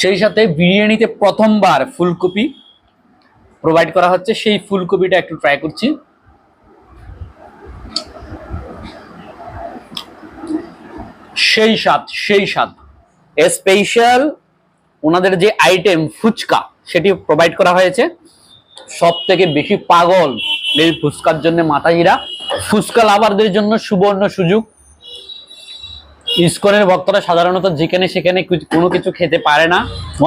সেই সাথে বিরিয়ানিতে প্রথমবার ফুলকপি প্রোভাইড করা হচ্ছে। সেই ফুলকপিটা একটু ট্রাই করছি। সেই স্বাদ সেই স্বাদ। স্পেশাল ওনাদের যে আইটেম ফুচকা, সেটি প্রোভাইড করা হয়েছে। সব থেকে বেশি পাগল এই ফুচকার জন্য মাতাজিরা। ফুচকা লাভারদের জন্য সুবর্ণ সুযোগ। ইস্কনের ভক্তরা সাধারণত যেখানে সেখানে কোনো কিছু খেতে পারে না।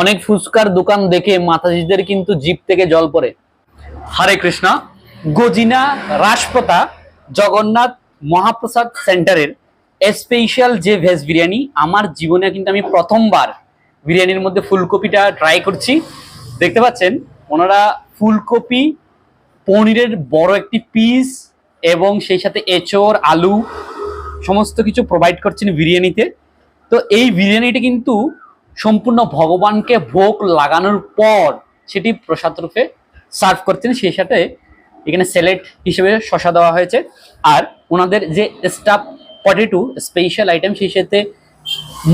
অনেক ফুচকার দোকান দেখে মাতাজিদের কিন্তু জিপ থেকে জল পড়ে। হরে কৃষ্ণ। গজিনা রাসপতা জগন্নাথ মহাপ্রসাদ সেন্টারের স্পেশাল যে ভেজ বিরিয়ানি, আমার জীবনে কিন্তু আমি প্রথমবার বিরিয়ানির মধ্যে ফুলকপিটা ট্রাই করছি। দেখতে পাচ্ছেন, ওনারা ফুলকপি, পনিরের বড় একটি পিস এবং সেই সাথে এঁচড়, আলু সমস্ত কিছু প্রোভাইড করছেন বিরিয়ানিতে। তো এই বিরিয়ানিটি কিন্তু সম্পূর্ণ ভগবানকে ভোগ লাগানোর পর সেটি প্রসাদ রূপে সার্ভ করছেন। সেই সাথে এখানে স্যালেড হিসেবে শশা দেওয়া হয়েছে। আর ওনাদের যে স্টাফ পটেটো স্পেশাল আইটেম সেই সাথে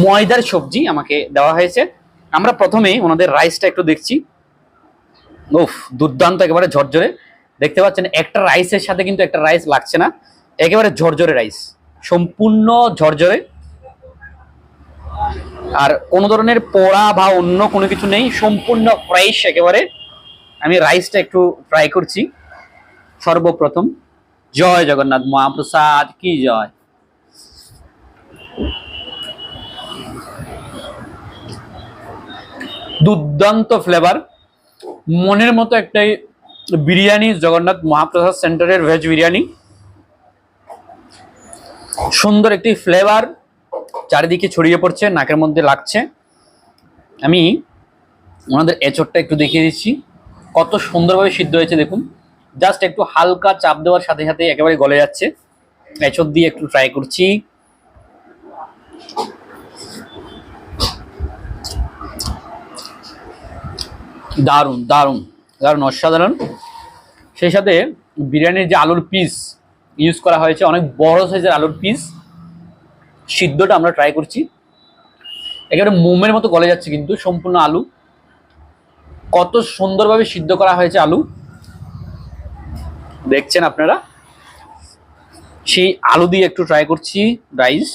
ময়দার সবজি আমাকে দেওয়া হয়েছে। আমরা প্রথমেই ওনাদের রাইসটা একটু দেখছি। উফ, দুর্দান্ত একেবারে ঝরঝরে। দেখতে পাচ্ছেন, একটা রাইসের সাথে কিন্তু একটা রাইস লাগছে না। একেবারে ঝরঝরে রাইস সম্পূর্ণ ঝরঝরে। আর কোনো ধরনের পোড়া বা অন্য কোনো কিছু নেই, সম্পূর্ণ ফ্রেশ একেবারে। আমি রাইসটা একটু ফ্রাই করছি। সর্বপ্রথম, জয় জগন্নাথ মহাপ্রসাদ, কি জয়? দুর্দান্ত ফ্লেভার মনের মতো একটাই বিরিয়ানি জগন্নাথ মহাপ্রসাদ সেন্টারের ভেজ বিরিয়ানি। সুন্দর একটি ফ্লেভার চারিদিকে ছড়িয়ে পড়ছে, নাকের মধ্যে লাগছে। আমি ওনাদের এচড়টা একটু দেখিয়ে দিচ্ছি। কত সুন্দরভাবে সিদ্ধ হয়েছে, দেখুন। জাস্ট একটু হালকা চাপ দেওয়ার সাথে সাথে একেবারে গলে যাচ্ছে। এচড় দিয়ে একটু ট্রাই করছি। দারুণ দারুণ। দারুণ, অসাধারণ। সেই সাথে বিরিয়ানির যে আলুর পিস ইউজ করা হয়েছে অনেক বড় সাইজের আলুর পিস সিদ্ধটা আমরা ট্রাই করছি। একেবারে মোমের মতো গলে যাচ্ছে কিন্তু সম্পূর্ণ আলু। কত সুন্দরভাবে সিদ্ধ করা হয়েছে আলু। দেখছেন আপনারা? সেই আলু দিয়ে একটু ট্রাই করছি রাইস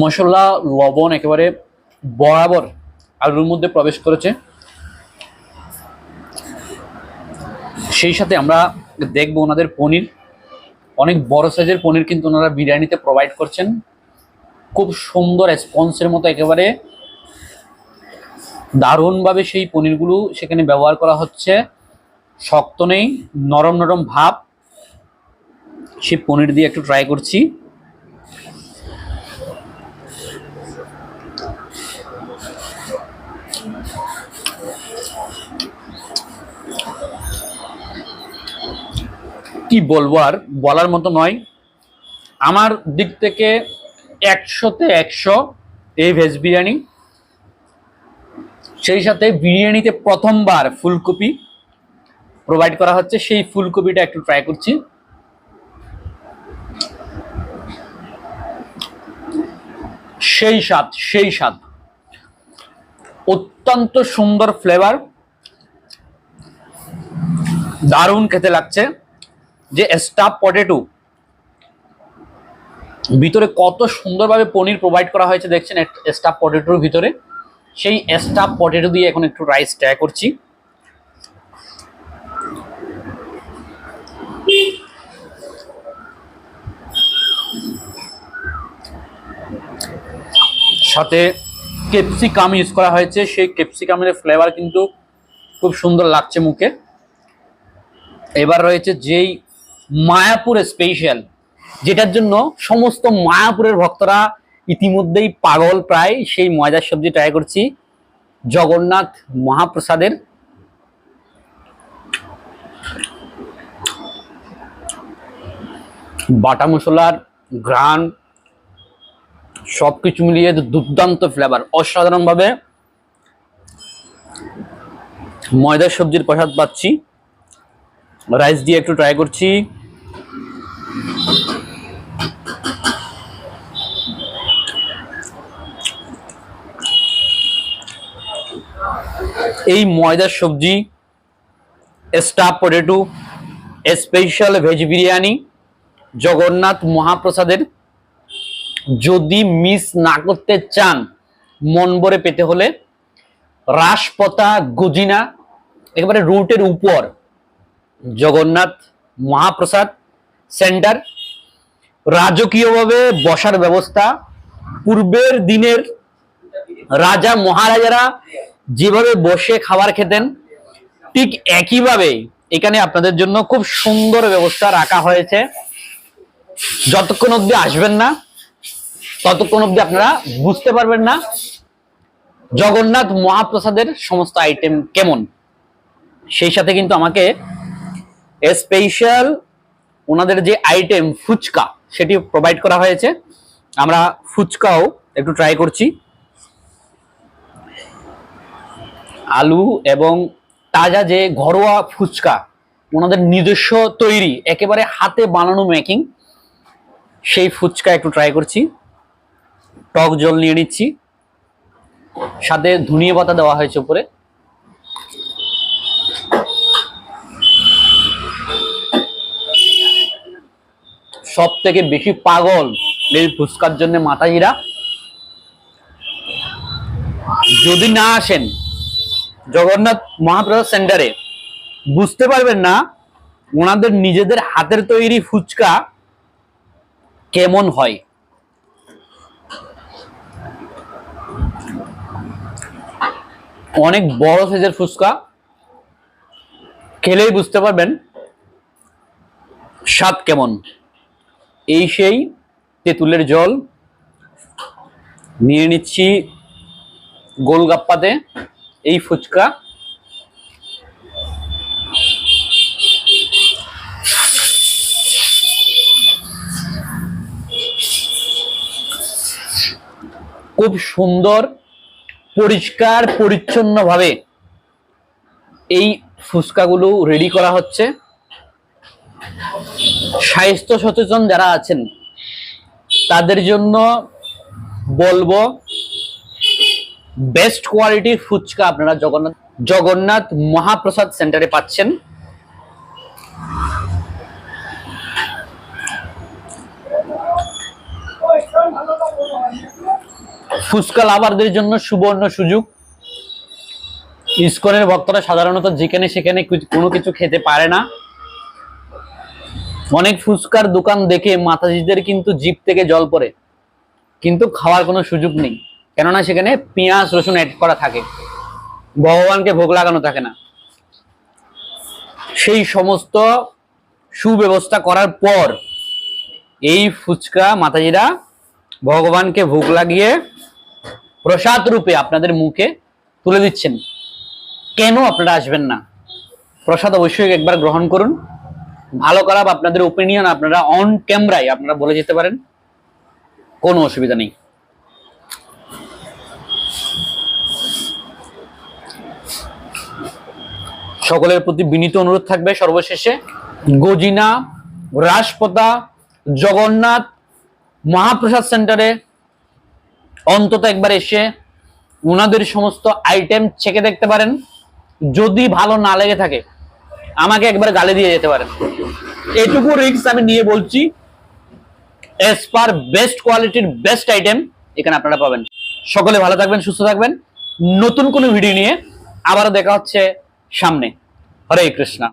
মশলা, লবণ একেবারে বরাবর আলুর মধ্যে প্রবেশ করেছে। সেই সাথে আমরা দেখব ওনাদের পনির। অনেক বড় সাইজের পনির কিন্তু ওনারা বিরিয়ানিতে প্রোভাইড করছেন। খুব সুন্দর স্পঞ্জের মতো একেবারে। দারুণভাবে সেই পনিরগুলো সেখানে ব্যবহার করা হচ্ছে। শক্ত নেই, নরম নরম ভাব। সেই পনির দিয়ে একটু ট্রাই করছি। কি বলব আর বলার মতো নয়। আমার দিক থেকে একশোতে একশো এই ভেজ বিরিয়ানি। সেই সাথে বিরিয়ানিতে প্রথমবার ফুলকপি প্রোভাইড করা হচ্ছে। সেই ফুলকপিটা একটু ট্রাই করছি। সেই স্বাদ সেই স্বাদ। অত্যন্ত সুন্দর ফ্লেভার দারুণ খেতে লাগছে। যে স্টাফ পটেটো ভিতরে কত সুন্দরভাবে পনির প্রোভাইড করা হয়েছে দেখছেন স্টাফ পটেটোর ভিতরে। সেই স্টাফ পটেটো দিয়ে এখন একটু রাইস ট্রাই করছি। সাথে ক্যাপসিকাম ইউজ করা হয়েছে। সেই ক্যাপসিকামের ফ্লেভার কিন্তু খুব সুন্দর লাগছে মুখে। এবার রয়েছে যেই মায়াপুর স্পেশাল যেটার জন্য সমস্ত মায়াপুরের ভক্তরা ইতিমধ্যেই পাগল প্রায়। সেই ময়দার সবজি ট্রাই করছি। জগন্নাথ মহাপ্রসাদের। বাটা মশলার ঘ্রাণ, সবকিছু মিলিয়ে দুর্দান্ত ফ্লেভার অসাধারণভাবে ময়দার সবজির প্রসাদ পাচ্ছি। রাইস দিয়ে একটু ট্রাই করছি। এই ময়দার সবজি stuff potato special veg biryani, Jagannath মহাপ্রসাদের। যদি মিস না করতে চান, মন ভরে পেতে হলে রাসপতা গজিনা, একেবারে রুটের উপর জগন্নাথ মহাপ্রসাদ সেন্টার। রাজকীয়ভাবে বসার ব্যবস্থা, পূর্বের দিনের রাজা মহারাজারা যেভাবে বসে খাবার খেতেন, ঠিক একইভাবে এখানে আপনাদের জন্য খুব সুন্দর ব্যবস্থা রাখা হয়েছে। যতক্ষণ অব্দি আসবেন না, ততক্ষণ অব্দি আপনারা বুঝতে পারবেন না জগন্নাথ মহাপ্রসাদের সমস্ত আইটেম কেমন। সেই সাথে কিন্তু আমাকে স্পেশাল ওনাদের যে আইটেম ফুচকা সেটি প্রোভাইড করা হয়েছে। আমরা ফুচকাও একটু ট্রাই করছি। আলু এবং তাজা যে ঘরোয়া ফুচকা, ওনাদের নিজস্ব তৈরি, একেবারে হাতে বানানো মেকিং সেই ফুচকা একটু ট্রাই করছি। টক জল নিয়ে নিচ্ছি। সাথে ধনিয়া পাতা দেওয়া হয়েছে উপরে। সব থেকে বেশি পাগল এই ফুচকার জন্য মাতাজিরা। যদি না আসেন জগন্নাথ মহাপ্রসাদ সেন্টারে বুঝতে পারবেন না, ওনাদের নিজেদের হাতের তৈরি ফুচকা কেমন হয়। অনেক বড় সাইজের ফুচকা, খেলেই বুঝতে পারবেন স্বাদ কেমন। এই সেই তেঁতুলের জল। নিয়ে নিচ্ছি গোলগাপ্পাতে। এই ফুচকা। খুব সুন্দর, পরিষ্কার, পরিচ্ছন্নভাবে এই ফুচকাগুলো রেডি করা হচ্ছে। স্বাস্থ্য সচেতন যারা আছেন, তাদের জন্য বলব বেস্ট কোয়ালিটির ফুচকা আপনারা জগন্নাথ জগন্নাথ মহাপ্রসাদ সেন্টারে পাচ্ছেন। ফুচকা লাভারদের জন্য সুবর্ণ সুযোগ। ইস্কনের ভক্তরা সাধারণত যেখানে সেখানে কোনো কিছু খেতে পারে না। অনেক ফুচকার দোকান দেখে মাতাজিদের কিন্তু জিপ থেকে জল পড়ে। কিন্তু খাওয়ার কোনো সুযোগ নেই। কেননা সেখানে পেঁয়াজ, রসুন অ্যাড করা থাকে। ভগবানকে ভোগ লাগানো থাকে না। সেই সমস্ত সুব্যবস্থা করার পর এই ফুচকা মাতাজিরা ভগবানকে ভোগ লাগিয়ে প্রসাদ রূপে আপনাদের মুখে তুলে দিচ্ছেন। কেন আপনারা আসবেন না? প্রসাদ অবশ্যই একবার গ্রহণ করুন। ভালো খারাপ আপনাদের ওপিনিয়ন আপনারা অন ক্যামেরায় আপনারা বলে যেতে পারেন। কোনো অসুবিধা নেই। সকলের প্রতি বিনীত অনুরোধ থাকবে সর্বশেষে। গজিনা রাজপতা জগন্নাথ মহাপ্রসাদ সেন্টারে অন্তত একবার এসে ওনাদের সমস্ত আইটেম চেকে দেখতে পারেন। যদি ভালো না লেগে থাকে, আমাকে একবার গালে দিয়ে যেতে পারেন। এটুকু রিস্ক আমি নিয়ে বলছি এস পার বেস্ট কোয়ালিটির বেস্ট আইটেম এখানে আপনারা পাবেন। সকলে ভালো থাকবেন, সুস্থ থাকবেন। নতুন কোনো ভিডিও নিয়ে আবারও দেখা হচ্ছে সামনে। হরে কৃষ্ণা